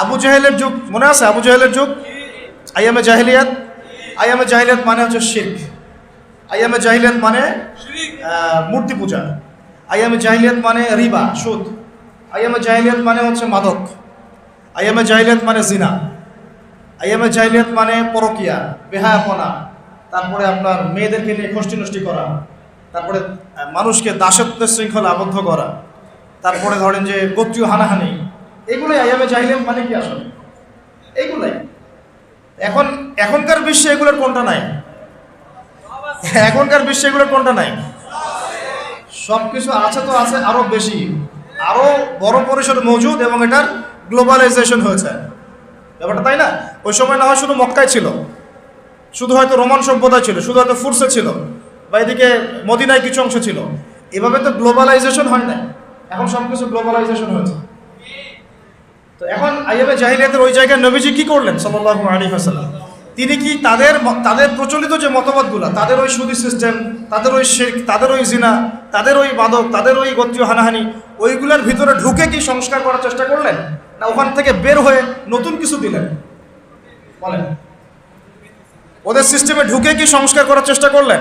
আবু জাহেলের যুগ, মনে আছে আবু জাহেলের যুগ? আইয়ামে জাহিলিয়াত? আইয়ামে জাহিলিয়াত মানে হচ্ছে শির্ক। আইয়ামে জাহিলিয়াত মানে মূর্তি পূজা। আইয়ামে জাহিলিয়াত মানে রিবা, সুদ। আইয়ামে জাহিলিয়াত মানে হচ্ছে মাদক। আইয়ামে জাহিলিয়াত মানে জিনা। আইয়ামে জাহিলিয়াত মানে পরকিয়া, বেহায়াপনা। তারপরে আপনার মেয়েদেরকে নিয়ে খষ্টি নষ্টি করা। তারপরে মানুষকে দাসত্বের শৃঙ্খলা আবদ্ধ করা। তারপরে ধরেন যে গোত্রীয় হানাহানি। এগুলোই আইয়ামে জাহিলিয়াত মানে কি আসলে। এইগুলাই এখন, এখনকার বিশ্বে এগুলোর কোনটা নাই? এখনকার বিশ্বে এগুলোর কোনটা নাই? সব কিছু আছে তো আছে, আরও বেশি। আরও বড় পরিসরে মজুদ এবং এটার গ্লোবালাইজেশন হয়েছে। ব্যাপারটা তাই না? ওই সময় না হয় শুধু মক্কায় ছিল। শুধু হয়তো রোমান সম্প্রদায় ছিল, শুধু হয়তো ফুরসে ছিল, বা এদিকে মদিনায় কিছু অংশ ছিল। এভাবে তো গ্লোবালাইজেশন হয় না এখন সব কিছু গ্লোবালাইজেশন হয়েছে। তো এখন আইএমএ জাহিলিয়াতের ওই জায়গায় নবীজি কি করলেন সাল্লাল্লাহু আলাইহি ওয়াসাল্লাম? তিনি কি তাদের তাদের প্রচলিত যে মতবাদগুলো, তাদের ওই সুদি সিস্টেম, তাদের ওই শেখ তাদের ওই জিনা, তাদের ওই মাদক, তাদের ওই গোত্রীয় হানাহানি, ওইগুলোর ভিতরে ঢুকে কি সংস্কার করার চেষ্টা করলেন? না ওখান থেকে বের হয়ে নতুন কিছু দিলেন? বলেন। ওদের সিস্টেমে ঢুকে কি সংস্কার করার চেষ্টা করলেন?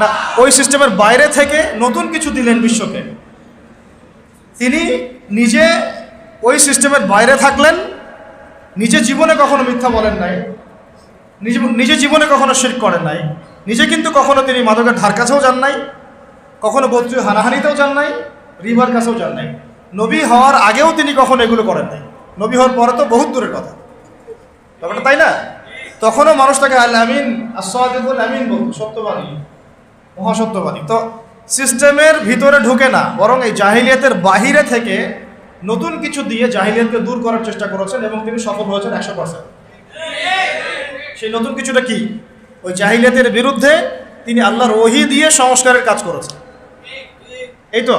না, ওই সিস্টেমের বাইরে থেকে নতুন কিছু দিলেন বিশ্বকে। তিনি নিজে ওই সিস্টেমের বাইরে থাকলেন, নিজে জীবনে কখনো মিথ্যা বলেন নাই, নিজে জীবনে কখনো শির করেন নাই, নিজে কিন্তু কখনো তিনি মাদকের ধার কাছেও যান নাই, কখনো গোত্রীয় হানাহানিতেও যান নাই, রিভার কাছেও যান নাই। নবী হওয়ার আগেও তিনি কখনো এগুলো করেন নাই। নবী হওয়ার পরে তো বহুত দূরের কথা। ব্যাপারটা তাই না? তখনও মানুষ তাকে আল আমিন আসাদুল আমিন বলতো, সত্যবাদী, মহাসত্যবাদী। তো সিস্টেমের ভিতরে ঢুকে না, বরং এই জাহিলিয়াতের বাহিরে থেকে নতুন কিছু দিয়ে জাহিলিয়াতকে দূর করার চেষ্টা করেছেন এবং তিনি সফল হয়েছেন একশো পার্সেন্ট সেই নতুন কিছুটা কি? ওই জাহিলিয়াতের বিরুদ্ধে তিনি আল্লাহর ওহি দিয়ে সংস্কারের কাজ করেছেন। এই তো?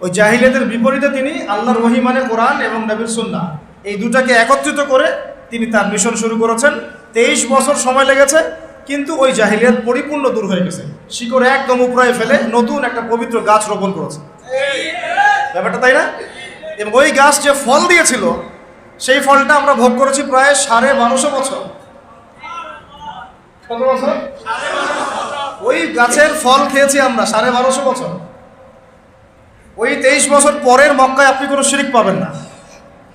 ওই জাহিলিয়াতের বিপরীতে তিনি আল্লাহর ওহি মানে কোরআন এবং নবীর সুন্নাহ। এই দুটাকে একত্রিত করে তিনি তার মিশন শুরু করেছেন। তেইশ বছর সময় লেগেছে, কিন্তু ওই জাহিলিয়াত পরিপূর্ণ দূর হয়ে গেছে। শিকড় একদম উপরায় ফেলে নতুন একটা পবিত্র গাছ রোপণ করেছে। ব্যাপারটা তাই না? এবং ওই গাছ যে ফল দিয়েছিল, সেই ফলটা আমরা ভোগ করেছি প্রায় সাড়ে বারোশো বছর। বছর? ওই গাছের ফল খেয়েছি আমরা সাড়ে বারোশো বছর। ওই তেইশ বছর পরের মক্কায় আপনি কোনো শিরিক পাবেন না।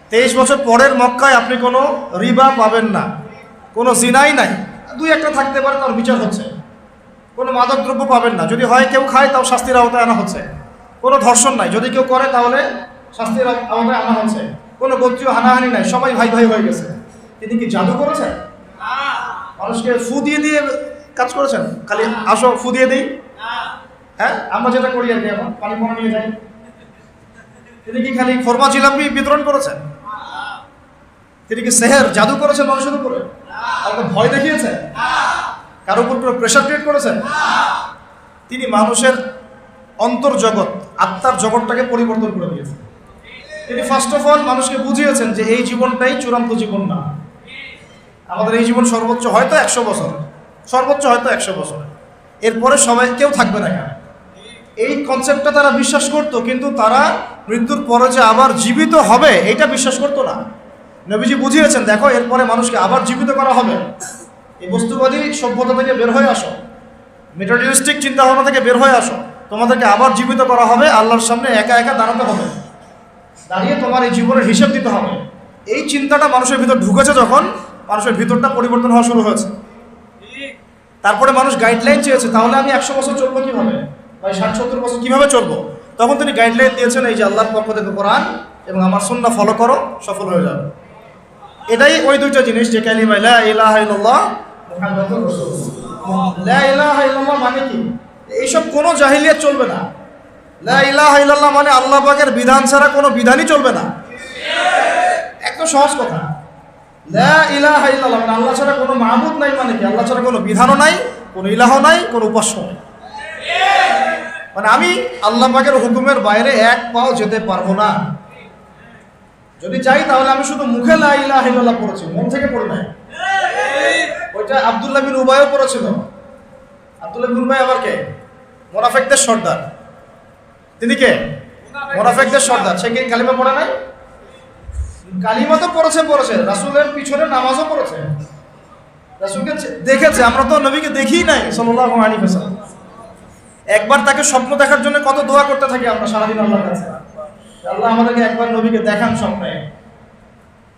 তেইশ বছর পরের মক্কায় আপনি কোনো রিবা পাবেন না। কোনো জিনাই নাই। দুই একটা থাকতে পারে, তার বিচার হচ্ছে। কোনো মাদক দ্রব্য পাবেন না। যদি হয় কেউ খায়, তাও শাস্তির আওতায় আনা হচ্ছে। কোনো ধর্ষণ নাই। যদি কেউ করে, তাহলে শাস্তির আও- আওতায় আনা হচ্ছে কোনো গোত্রীয় হানাহানি নাই, সবাই ভাই ভাই হয়ে গেছে। তিনি কি জাদু করেছেন? মানুষকে ফু দিয়ে দিয়ে কাজ করেছেন? খালি আসো, ফু দিয়ে দিই? হ্যাঁ আমরা যেটা করি আর কি এখন, পানি পড়া নিয়ে যাই। তিনি কি খালি খরমা জিলাপি বিতরণ করেছেন? তিনি কি সেহের জাদু করেছেন মানুষের উপরে? কাউকে ভয় দেখিয়েছেন? কারও উপর কোনো প্রেশার ক্রিয়েট করেছেন? তিনি মানুষের অন্তর্জগৎ, আত্মার জগৎটাকে পরিবর্তন করে দিয়েছেন। তিনি ফার্স্ট অফ অল মানুষকে বুঝিয়েছেন যে এই জীবনটাই চূড়ান্ত জীবন না। আমাদের এই জীবন সর্বোচ্চ হয়তো একশো বছর। সর্বোচ্চ হয়তো একশো বছর। এরপরে সবাই, কেউ থাকবে না এখানে। এই কনসেপ্টটা তারা বিশ্বাস করত, কিন্তু তারা মৃত্যুর পরে যে আবার জীবিত হবে এটা বিশ্বাস করতো না। নবীজি বুঝিয়েছেন, দেখো, এরপরে মানুষকে আবার জীবিত করা হবে। এই বস্তুবাদী সভ্যতা থেকে বের হয়ে আসো। মেটারিয়ালিস্টিক চিন্তাভাবনা থেকে বের হয়ে আসো। তোমাদেরকে আবার জীবিত করা হবে, আল্লাহর সামনে একা একা দাঁড়াতে হবে। দাঁড়িয়ে তোমার এই জীবনের হিসেব দিতে হবে। এই চিন্তাটা মানুষের ভিতর ঢুকেছে যখন মানুষের ভিতরটা পরিবর্তন হওয়া শুরু হয়েছে। তারপরে মানুষ গাইডলাইন চেয়েছে, তাহলে আমি একশো বছর চলবো কীভাবে? বা ষাট, সত্তর বছর কীভাবে চলবো? তখন তিনি গাইডলাইন দিয়েছেন, এই যে আল্লাহর পক্ষ থেকে কোরআন এবং আমার সুন্না ফলো করো, সফল হয়ে যাবে। এটাই ওই দুইটা জিনিস যে কালিমা লা ইলাহা ইল্লাল্লাহ মুহাম্মাদুর রাসূলুল্লাহ। লা ইলাহা মানে কি? এইসব কোনো জাহিলিয়াত চলবে না। মানে আল্লাহ পাকের বিধান ছাড়া কোনো বিধানই চলবে না। একদম সহজ কথা। মানে আল্লাহ ছাড়া কোনো নাই মানে কি? আল্লাহ ছাড়া কোনো বিধানও নাই ইলাহ নাই নাই। মানে আমি আল্লাহ পাকের হুকুমের বাইরে এক পাও যেতে পারব না। যদি চাই তাহলে আমি শুধু মুখে লা পড়েছি, মন থেকে পড়ি নাই। ওইটা আব্দুল্লাহ বিন উবায়ও পড়েছিল। আব্দুল্লাহ বিন উবাই আবার কে? মোনাফেকদের সর্দার। তিনি কে মোনাফেকদের সর্দার। সে কি কালিমা পড়ে নাই? কালিমা তো পড়েছে পড়েছে। রাসুলের পিছনে নামাজও পড়েছে। রাসুলকে দেখেছে, আমরা তো নবীকে দেখিই নাই, সাল্লাল্লাহু আলাইহি ওয়াসাল্লাম। একবার তাকে স্বপ্ন দেখার জন্য কত দোয়া করতে থাকি আমরা সারাদিন আল্লাহর কাছে। আল্লাহ আমাদেরকে একবার নবীকে দেখান স্বপ্নে।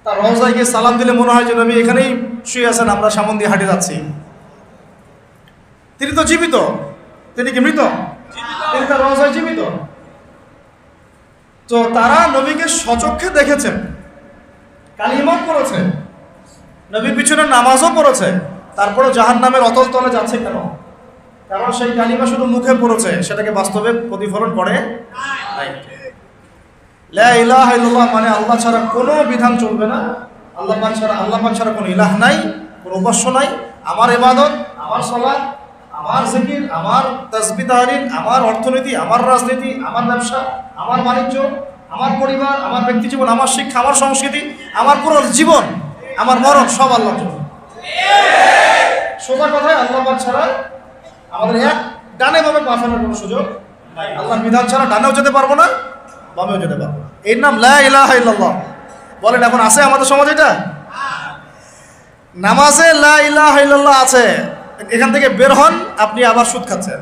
তার রওজায় গিয়ে সালাম দিলে মনে হয় যে, নবী, এখানেই শুয়ে আছেন, আমরা সামন দিয়ে হাঁটে যাচ্ছি। তিনি তো জীবিত। তিনি কি মৃত? তিনি তার রওজায় জীবিত। তো তারা নবীকে সচক্ষে দেখেছেন কালিমাও পড়েছে, নবীর পিছনে নামাজও পড়েছে, তারপরে জাহান নামের অতল তলে যাচ্ছে কেন? কারণ সেই কালিমা শুধু মুখে পড়েছে, সেটাকে বাস্তবে প্রতিফলন করে মানে আল্লাহ ছাড়া কোনো বিধান চলবে না। আল্লাহ ছাড়া আল্লাহ ছাড়া কোনো ইলাহ নাই, কোনো উপাস্য নাই। আমার ইবাদত, আমার সালাত আমার জিকির আমার তাসবিহ তাহলিল আমার অর্থনীতি আমার রাজনীতি আমার ব্যবসা আমার বাণিজ্য আমার পরিবার আমার ব্যক্তি জীবন আমার শিক্ষা আমার সংস্কৃতি আমার পুরো জীবন আমার মরণ সব আল্লাহ সোজা কথায় আল্লাহ ছাড়া আমাদের এক ডানে ভাবে পা ফেলার কোনো সুযোগ নাই। আল্লাহর বিধান ছাড়া ডানেও যেতে পারব না বামেও যেতে পারব না। এর নাম লা ইলাহা ইল্লাল্লাহ। বলেন এখন আছে আমাদের সমাজ এটা? নামাজে লা ইলাহা ইল্লাল্লাহ আছে। এখান থেকে বের হন, আপনি আবার সুদ খাচ্ছেন।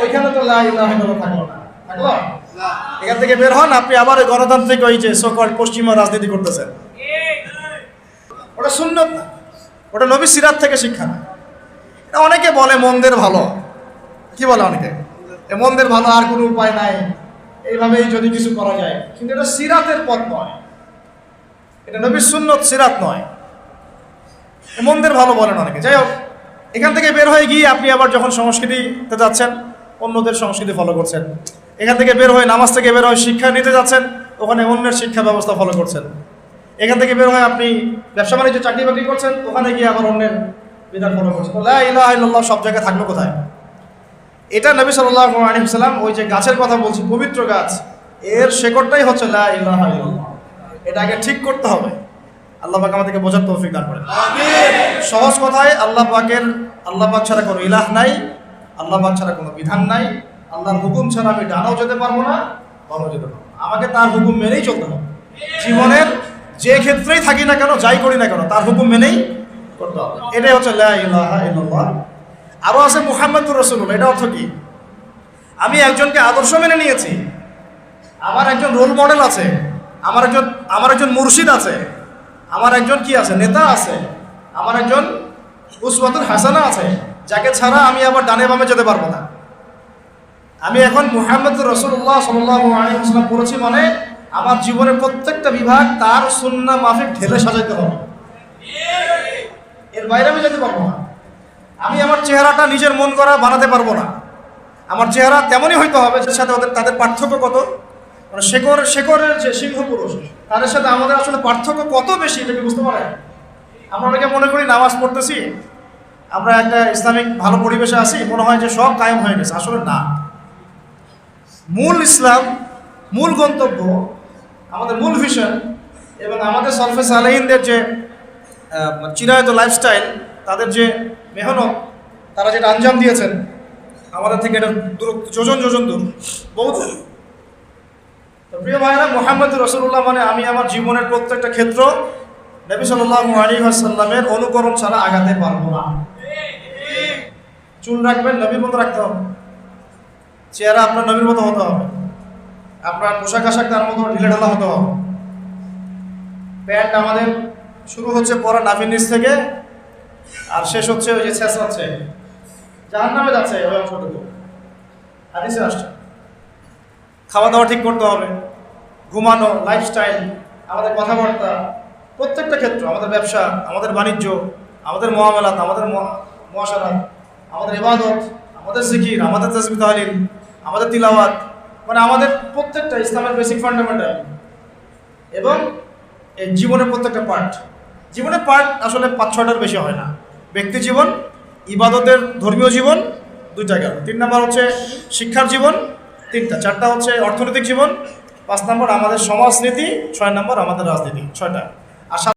ওইখানে তো থাকল এখান থেকে বের হন, আপনি আবার ওই গণতান্ত্রিক ওই যে সকল পশ্চিমা রাজনীতি করতেছেন। ওটা না। ওটা নবী সিরাত থেকে শিক্ষা না। এটা অনেকে বলে মন্দের ভালো। কি বলে অনেকে? এ মন্দের ভালো আর কোনো উপায় নাই। এইভাবেই যদি কিছু করা যায়। কিন্তু এটা সিরাতের পথ নয়। এটা নবীর সুন্নত সিরাত নয়। মন্দের ভালো বলেন অনেকে। যাই হোক, এখান থেকে বের হয়ে গিয়ে আপনি আবার যখন সংস্কৃতিতে যাচ্ছেন, অন্যদের সংস্কৃতি ফলো করছেন। এখান থেকে বের হয়ে নামাজ থেকে বের হয়ে শিক্ষা নিতে যাচ্ছেন, ওখানে অন্যের শিক্ষা ব্যবস্থা ফলো করছেন। এখান থেকে বের হয়ে আপনি ব্যবসা বাণিজ্য চাকরি বাকরি করছেন, ওখানে গিয়ে আবার অন্যের বিধান ফলো করছেন। সব জায়গায় থাকল কোথায়? এটা নবী সাল্লাল্লাহু আলাইহি সাল্লাম ওই যে গাছের কথা বলছি, পবিত্র গাছ। এর শেকড়টাই হচ্ছে লা ইলাহা ইল্লাল্লাহ। এটা আগে ঠিক করতে হবে। আল্লাহ পাক আমাদেরকে বোঝার তৌফিক দান করেন। সহজ কথায় আল্লাহ পাকের, আল্লাহ পাক ছাড়া কোনো ইলাহ নাই, আল্লাহ পাক ছাড়া কোনো বিধান নাই, আল্লাহর হুকুম ছাড়া আমি ডানাও যেতে পারব না, বামও যেতে পারব না। আমাকে তার হুকুম মেনেই চলতে হবে। জীবনের যে ক্ষেত্রেই থাকি না কেন, যাই করি না কেন, তার হুকুম মেনেই করতে হবে। এটাই হচ্ছে আরও আছে মুহাম্মদুর রসুল্লাহ এটা অর্থ কি? আমি একজনকে আদর্শ মেনে নিয়েছি, আমার একজন রোল মডেল আছে, আমার একজন আমার একজন মুর্শিদ আছে আমার একজন কি আছে? নেতা আছে। আমার একজন উসওয়াতুল হাসানা আছে। যাকে ছাড়া আমি আবার ডানে বামে যেতে পারব না। আমি এখন মুহাম্মদ রসুল্লাহ সাল্লাম পড়েছি মানে আমার জীবনের প্রত্যেকটা বিভাগ তার সুন্না মাফিক ঢেলে সাজাইতে হবে। এর বাইরে আমি যেতে পারব না। আমি আমার চেহারাটা নিজের মন করা বানাতে পারব না। আমার চেহারা তেমনই হইতে হবে সাথে ওদের তাদের পার্থক্য কত? মানে শেকর শেকরের যে সিংহ পুরুষ তাদের সাথে আমাদের আসলে পার্থক্য কত বেশি এটা কি বুঝতে পারেন? আমরা অনেকে মনে করি নামাজ পড়তেছি, আমরা একটা ইসলামিক ভালো পরিবেশে আছি, মনে হয় যে সব কায়েম হয়ে গেছে, আসলে না। মূল ইসলাম, মূল গন্তব্য, আমাদের মূল ভিশন এবং আমাদের সলফে সালেহিনদের যে চিরায়ত লাইফস্টাইল তাদের যে মেহনত, তারা যেটা আঞ্জাম দিয়েছেন, আমাদের থেকে এটা দূর যোজন যোজন দূর। বহু প্রিয় ভাইরা মোহাম্মদ রসুল্লাহ মানে আমি আমার জীবনের প্রত্যেকটা ক্ষেত্র নবী আসাল্লামের অনুকরণ ছাড়া আগাতে পারব না। চুল রাখবেন, নবীর মতো রাখতে হবে। চেহারা আপনার নবীর মতো হতে হবে। আপনার পোশাক আশাক তার মতো ঢিলে ঢালা হতে হবে। প্যান্ট আমাদের শুরু হচ্ছে পরা নাভির নিচ থেকে, আর শেষ হচ্ছে ওই যে শেষ হচ্ছে যার নামে যাচ্ছে, ওই অংশটুকু। হাদিসে আসছে। খাওয়া দাওয়া ঠিক করতে হবে, ঘুমানো লাইফস্টাইল আমাদের কথাবার্তা, প্রত্যেকটা ক্ষেত্র, আমাদের ব্যবসা, আমাদের বাণিজ্য, আমাদের মহামেলাত, আমাদের মহাসারাত, আমাদের ইবাদত, আমাদের জিকির, আমাদের তসবি তাহলিল, আমাদের তিলাওয়াত মানে আমাদের প্রত্যেকটা ইসলামের বেসিক ফান্ডামেন্টাল এবং এই জীবনের প্রত্যেকটা পার্ট জীবনের পার্ট আসলে পাঁচ, ছয়টার বেশি হয় না। ব্যক্তি জীবন, ইবাদতের ধর্মীয় জীবন, দুইটা গেল। তিন নাম্বার হচ্ছে শিক্ষার জীবন তিনটা চারটা হচ্ছে অর্থনৈতিক জীবন পাঁচ নম্বর আমাদের সমাজনীতি ছয় নম্বর আমাদের রাজনীতি ছয়টা।